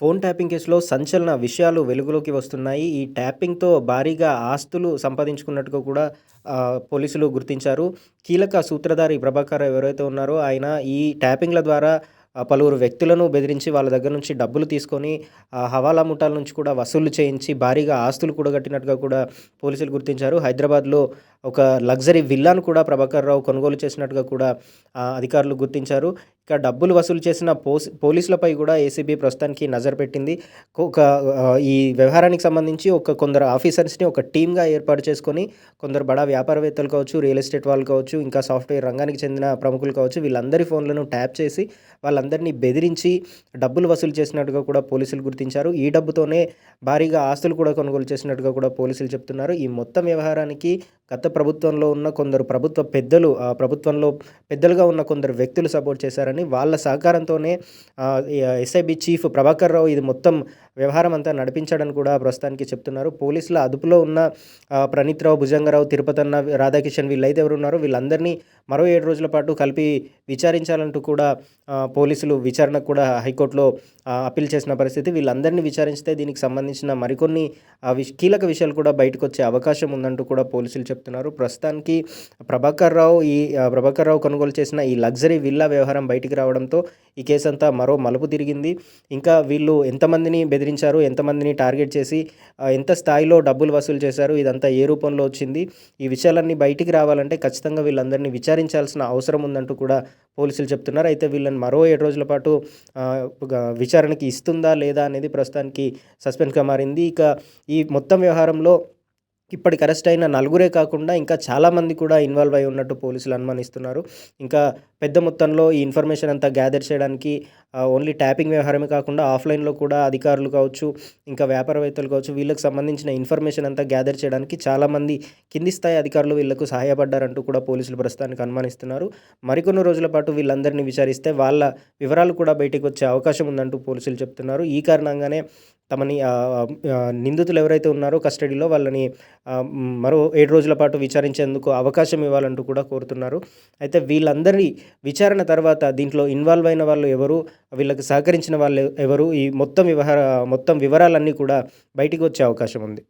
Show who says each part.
Speaker 1: Phone tapping కేసులో సంచలన విషయాలు వెలుగులోకి వస్తున్నాయి. ఈ ట్యాపింగ్‌తో భారీగా ఆస్తులు సంపాదించుకున్నట్టుగా కూడా పోలీసులు గుర్తించారు. కీలక సూత్రధారి ప్రభాకర్ ఎవరైతే ఉన్నారో ఆయన ఈ ట్యాపింగ్‌ల ద్వారా పలువురు వ్యక్తులను బెదిరించి వాళ్ళ దగ్గర నుంచి డబ్బులు తీసుకొని హవాలా ముఠాల నుంచి కూడా వసూలు చేయించి భారీగా ఆస్తులు కూడగట్టినట్టుగా కూడా పోలీసులు గుర్తించారు. హైదరాబాద్‌లో ఒక లగ్జరీ విల్లాను కూడా ప్రభాకర్ రావు కొనుగోలు చేసినట్టుగా కూడా అధికారులు గుర్తించారు. ఇక డబ్బులు వసూలు చేసిన పోస్ పోలీసులపై కూడా ఏసీబీ ప్రస్తుతానికి నజర్ పెట్టింది. ఒక ఈ వ్యవహారానికి సంబంధించి ఒక కొందరు ఆఫీసర్స్‌ని ఒక టీమ్‌గా ఏర్పాటు చేసుకొని కొందరు బడా వ్యాపారవేత్తలు కావచ్చు, రియల్ ఎస్టేట్ వాళ్ళు కావచ్చు, ఇంకా సాఫ్ట్‌వేర్ రంగానికి చెందిన ప్రముఖులు కావచ్చు, వీళ్ళందరి ఫోన్లను ట్యాప్ చేసి వాళ్ళందరినీ బెదిరించి డబ్బులు వసూలు చేసినట్టుగా కూడా పోలీసులు గుర్తించారు. ఈ డబ్బుతోనే భారీగా ఆస్తులు కూడా కొనుగోలు చేసినట్టుగా కూడా పోలీసులు చెప్తున్నారు. ఈ మొత్తం వ్యవహారానికి గత ప్రభుత్వంలో ఉన్న కొందరు ప్రభుత్వ పెద్దలు ప్రభుత్వంలో పెద్దలుగా ఉన్న కొందరు వ్యక్తులు సపోర్ట్ చేశారని, వాళ్ళ సహకారంతోనే ఎస్ఐబి చీఫ్ ప్రభాకర్ రావు ఇది మొత్తం వ్యవహారం అంతా నడిపించాడని కూడా ప్రస్తుతానికి చెప్తున్నారు. పోలీసుల అదుపులో ఉన్న ప్రణీత్రావు ప్రణీత్ రావు, భుజంగరావు, తిరుపతన్న, రాధాకిషన్ వీళ్ళైతే ఎవరున్నారో వీళ్ళందరినీ మరో ఏడు రోజుల పాటు కలిపి విచారించాలంటూ కూడా పోలీసులు విచారణకు కూడా హైకోర్టులో అప్పీల్ చేసిన పరిస్థితి. వీళ్ళందరినీ విచారిస్తే దీనికి సంబంధించిన మరికొన్ని కీలక విషయాలు కూడా బయటకొచ్చే అవకాశం ఉందంటూ కూడా పోలీసులు చెప్తున్నారు. ప్రస్తుతానికి ప్రభాకర్ రావు ఈ ప్రభాకర్ రావు కొనుగోలు చేసిన ఈ లగ్జరీ విల్లా వ్యవహారం బయటికి రావడంతో ఈ కేసంతా మరో మలుపు తిరిగింది. ఇంకా వీళ్ళు ఎంతమందిని బెదిరించారు, ఎంతమందిని టార్గెట్ చేసి ఎంత స్థాయిలో డబ్బులు వసూలు చేశారు, ఇదంతా ఏ రూపంలో వచ్చింది, ఈ విషయాలన్నీ బయటికి రావాలంటే ఖచ్చితంగా వీళ్ళందరినీ విచారించాల్సిన అవసరం ఉందంటూ కూడా పోలీసులు చెప్తున్నారు. అయితే వీళ్ళని మరో ఏడు రోజుల పాటు విచారణకి ఇస్తుందా లేదా అనేది ప్రస్తుతానికి సస్పెన్స్‌గా మారింది. ఇక ఈ మొత్తం వ్యవహారంలో ఇప్పటికి అరెస్ట్ అయిన నలుగురే కాకుండా ఇంకా చాలామంది కూడా ఇన్వాల్వ్ అయి ఉన్నట్టు పోలీసులు అనుమానిస్తున్నారు. ఇంకా పెద్ద మొత్తంలో ఈ ఇన్ఫర్మేషన్ అంతా గ్యాదర్ చేయడానికి ఓన్లీ ట్యాపింగ్ వ్యవహారమే కాకుండా ఆఫ్‌లైన్‌లో కూడా అధికారులు కావచ్చు, ఇంకా వ్యాపారవేత్తలు కావచ్చు, వీళ్ళకి సంబంధించిన ఇన్ఫర్మేషన్ అంతా గ్యాదర్ చేయడానికి చాలామంది కింది స్థాయి అధికారులు వీళ్ళకు సహాయపడ్డారంటూ కూడా పోలీసులు ప్రస్తుతానికి అనుమానిస్తున్నారు. మరికొన్ని రోజుల పాటు వీళ్ళందరినీ విచారిస్తే వాళ్ళ వివరాలు కూడా బయటికి వచ్చే అవకాశం ఉందంటూ పోలీసులు చెప్తున్నారు. ఈ కారణంగానే తమని నిందితులు ఎవరైతే ఉన్నారో కస్టడీలో వాళ్ళని మరో ఏడు రోజుల పాటు విచారించేందుకు అవకాశం ఇవ్వాలంటూ కూడా కోరుతున్నారు. అయితే వీళ్ళందరి విచారణ తర్వాత దీంట్లో ఇన్వాల్వ్ అయిన వాళ్ళు ఎవరు, వీళ్ళకి సహకరించిన వాళ్ళు ఎవరు, ఈ మొత్తం వ్యవహార మొత్తం వివరాలన్నీ కూడా బయటికి వచ్చే అవకాశం ఉంది.